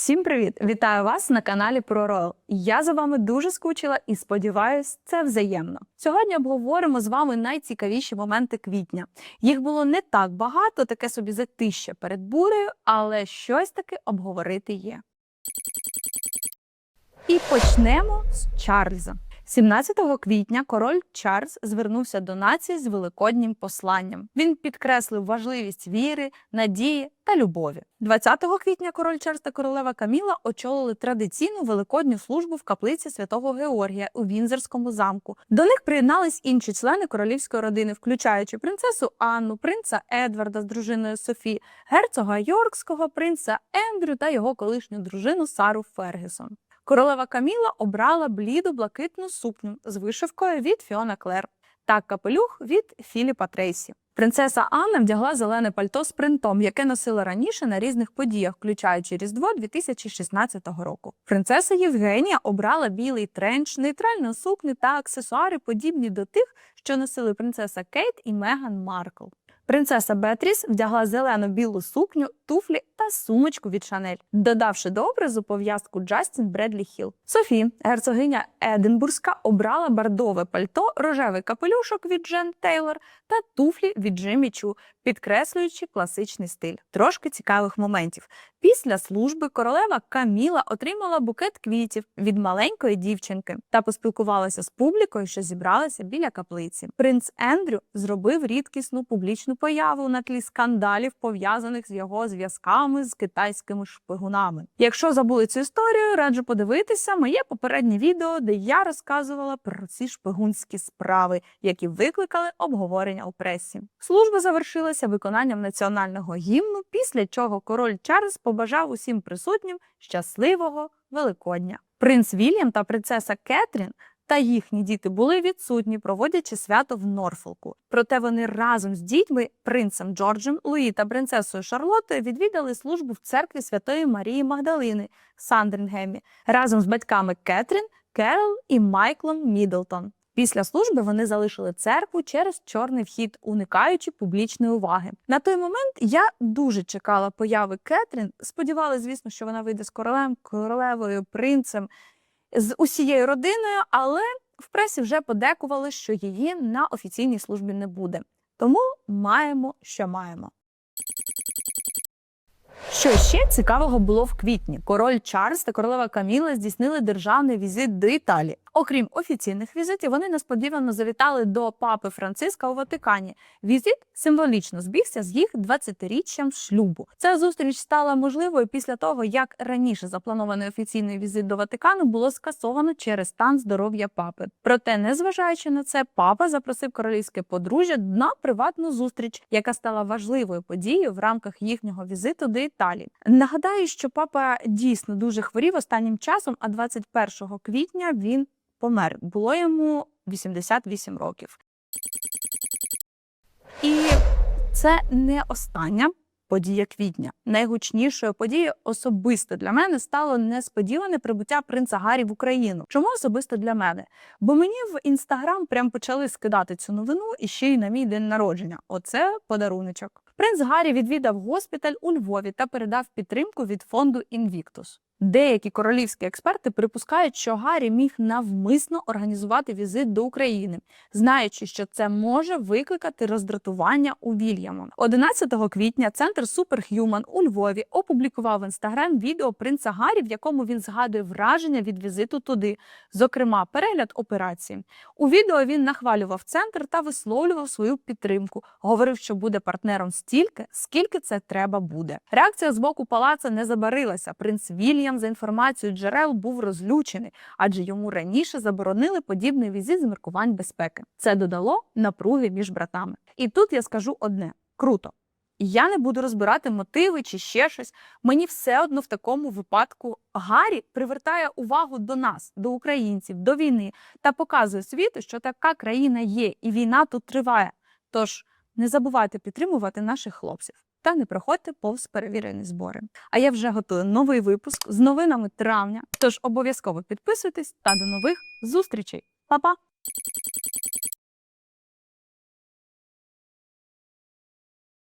Всім привіт! Вітаю вас на каналі Royal. Я за вами дуже скучила і сподіваюсь, це взаємно. Сьогодні обговоримо з вами найцікавіші моменти квітня. Їх було не так багато, таке собі затище перед бурею, але щось таки обговорити є. І почнемо з Чарльза. 17 квітня король Чарльз звернувся до нації з великоднім посланням. Він підкреслив важливість віри, надії та любові. 20 квітня король Чарльз та королева Каміла очолили традиційну великодню службу в каплиці святого Георгія у Вінзерському замку. До них приєднались інші члени королівської родини, включаючи принцесу Анну, принца Едварда з дружиною Софі, герцога Йоркського, принца Ендрю та його колишню дружину Сару Фергюсон. Королева Каміла обрала бліду блакитну сукню з вишивкою від Фіона Клер та капелюх від Філіпа Трейсі. Принцеса Анна вдягла зелене пальто з принтом, яке носила раніше на різних подіях, включаючи Різдво 2016 року. Принцеса Євгенія обрала білий тренч, нейтральну сукню та аксесуари, подібні до тих, що носили принцеса Кейт і Меган Маркл. Принцеса Бетріс вдягла зелену білу сукню, туфлі та сумочку від Шанель, додавши до образу пов'язку Джастін Бредлі Хіл. Софі, герцогиня Единбурзька, обрала бардове пальто, рожевий капелюшок від Джен Тейлор та туфлі від Джимі Чу, підкреслюючи класичний стиль. Трошки цікавих моментів. Після служби королева Каміла отримала букет квітів від маленької дівчинки та поспілкувалася з публікою, що зібралася біля каплиці. Принц Ендрю зробив рідкісну публічну появу на тлі скандалів, пов'язаних з його зв'язками з китайськими шпигунами. Якщо забули цю історію, раджу подивитися моє попереднє відео, де я розказувала про ці шпигунські справи, які викликали обговорення у пресі. Служба завершилася виконанням національного гімну, після чого король Чарльз побажав усім присутнім щасливого Великодня. Принц Вільям та принцеса Кетрін та їхні діти були відсутні, проводячи свято в Норфолку. Проте вони разом з дітьми, принцем Джорджем, Луї та принцесою Шарлоттою відвідали службу в церкві Святої Марії Магдалини в Сандрингемі разом з батьками Кетрін, Керол і Майклом Мідлтон. Після служби вони залишили церкву через чорний вхід, уникаючи публічної уваги. На той момент я дуже чекала появи Кетрін. Сподівалася, звісно, що вона вийде з королем, королевою, принцем, з усією родиною, але в пресі вже подекували, що її на офіційній службі не буде. Тому маємо, що маємо. Що ще цікавого було в квітні? Король Чарльз та королева Каміла здійснили державний візит до Італії. Окрім офіційних візитів, вони несподівано завітали до папи Франциска у Ватикані. Візит символічно збігся з їх 20-річчям шлюбу. Ця зустріч стала можливою після того, як раніше запланований офіційний візит до Ватикану було скасовано через стан здоров'я папи. Проте, незважаючи на це, папа запросив королівське подружжя на приватну зустріч, яка стала важливою подією в рамках їхнього візиту до Італії. Нагадаю, що папа дійсно дуже хворів останнім часом, а 21 квітня він помер. Було йому 88 років. І це не остання подія квітня. Найгучнішою подією особисто для мене стало несподіване прибуття принца Гаррі в Україну. Чому особисто для мене? Бо мені в інстаграм прям почали скидати цю новину і ще й на мій день народження. Оце подаруночок. Принц Гаррі відвідав госпіталь у Львові та передав підтримку від фонду Invictus. Деякі королівські експерти припускають, що Гаррі міг навмисно організувати візит до України, знаючи, що це може викликати роздратування у Вільяма. 11 квітня центр Superhuman у Львові опублікував в інстаграм відео принца Гаррі, в якому він згадує враження від візиту туди, зокрема перегляд операції. У відео він нахвалював центр та висловлював свою підтримку. Говорив, що буде партнером стільки, скільки це треба буде. Реакція з боку палаца не забарилася. Принц Вільям, за інформацією джерел, був розлючений, адже йому раніше заборонили подібний візит з міркувань безпеки. Це додало напруги між братами. І тут я скажу одне: круто. Я не буду розбирати мотиви чи ще щось. Мені все одно в такому випадку Гаррі привертає увагу до нас, до українців, до війни та показує світу, що така країна є, і війна тут триває. Тож не забувайте підтримувати наших хлопців та не проходьте повз перевірені збори. А я вже готую новий випуск з новинами травня. Тож обов'язково підписуйтесь та до нових зустрічей. Па-па!